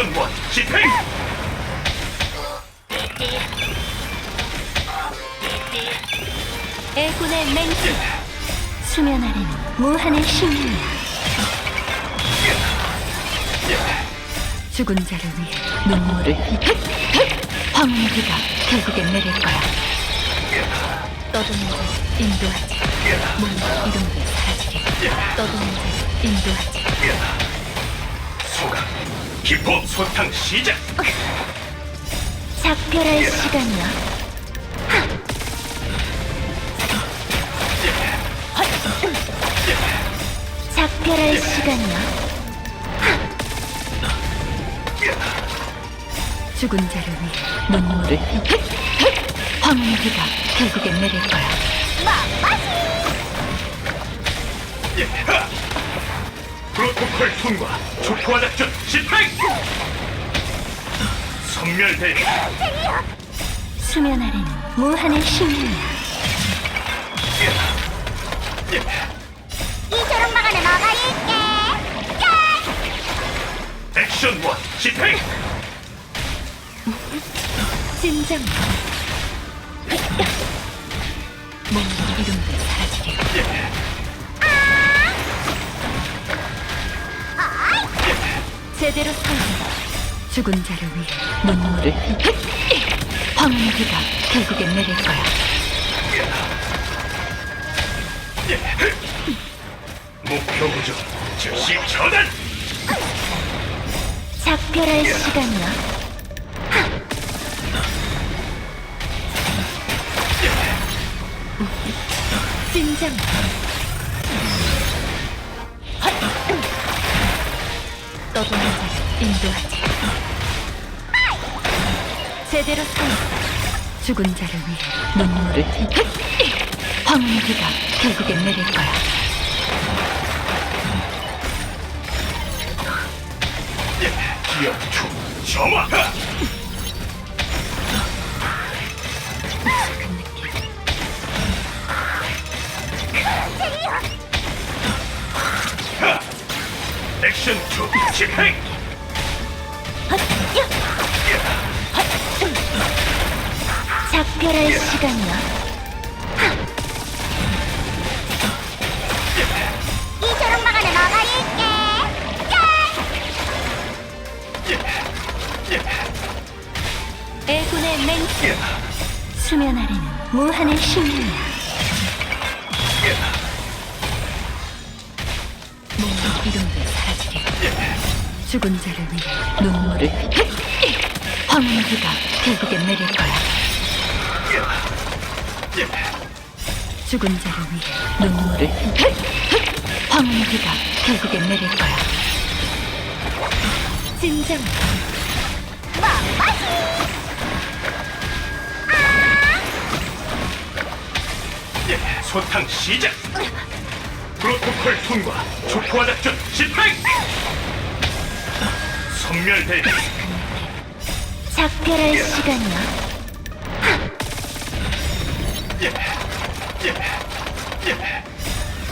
액션원 집행! 애군의 맹세. 수면 아래는 무한의 신이야. 죽은 자를 위해 눈물을 황무기가 결국엔 내릴 거야. 떠도는 자를 인도하지. 몸과 이름을 사라지게. 떠도는 자를 인도하지. 소각 기포 소탕 시작! 작별할 시간이야 작별할 시간이야 죽은 자를 위해 눈물을 황무기가 결국엔 내릴 거야! 프 로토콜 통과 초토화 작전 집행! 선멸대 수면 아래는 무한의 신이야 이처럼 막아내 막아일게. 액션 원 집행! 진정 몸과 이름도 사라지게 제대로 살려 죽은 자를 위해 눈물을 황무기가 결국엔 내릴 거야. 목표 구조 즉시 전환! 작별할 시간이야. 진정 떠도는 자를 인도하지. 제대로 살려 죽은 자를 위해 눈물을 황무기가 결국엔 내릴 거야. 기억 중 점화! 그 액션 투 집행! 작별할 시간이야. 이처럼 막아내 막아일게. 애군의 맹세. 수면 아래는 무한의 신이야 이름도 사라지게. 죽은 자를 위해 눈물을 황무기가 결국엔 내릴 거야. 죽은 자를 위해 눈물을 황무기가 결국엔 내릴 거야. 진정. 소탕 시작! 프로토콜 통과. 초토화 작전 집행! 선멸대. 작별할 시간이야.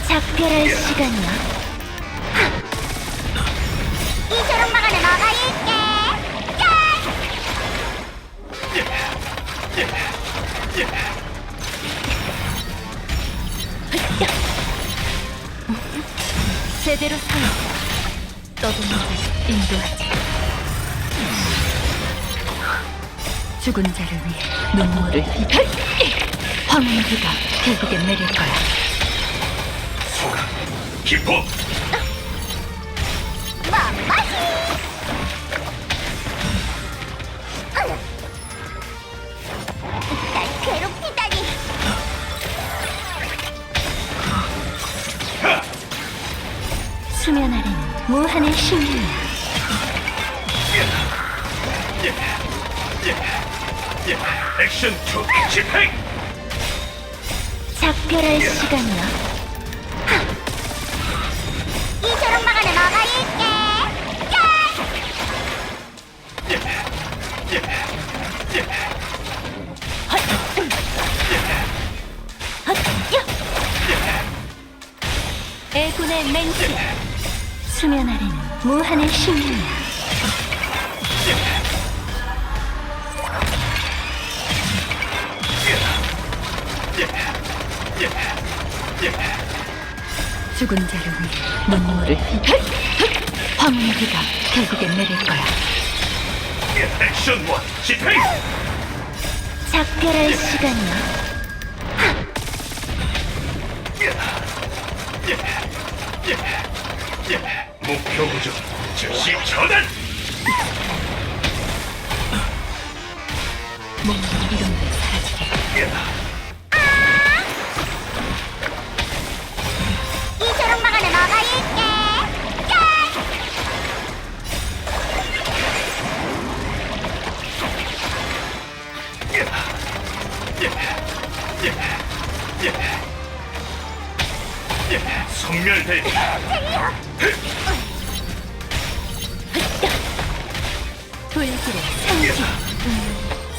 작별할 시간이야 제대로 살려 떠도는 자를 인도하지. 죽은 자를 위해 눈물을 황무기가 결국엔 내릴 거야. 소각 기포 수면 아래는 무한의 신이야 액션 투 집행! 작별할 시간이야 이처럼 막아내 막아일게. 애군의 맹세 수면 아래는 무한의 신비야. 죽은 자를 위해 눈물을 네. 흘 황무기가 결국에 내릴 거야. 액션 원 집행! 작별할 시간이야. 예. 예. 예. 목표 구조 즉시 전환! 몸과 이름을 사라지게 막아내 먹어일게. 성멸대. 불길의 상징.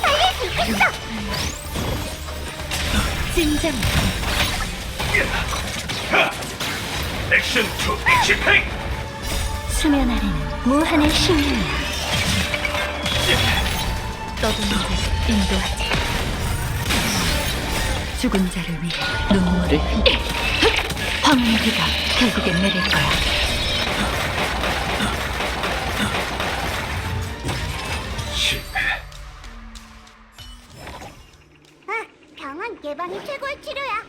살릴 수 있어. 진정. 액션 투 집행! 수면 아래는 무한의 신이야. 떠도는 자를 인도하지. 죽은 자를 위해 눈물을 흘려 황혼의 비가 결국엔 내릴 거야. 실패. 아, 병원 예방이 최고의 치료야.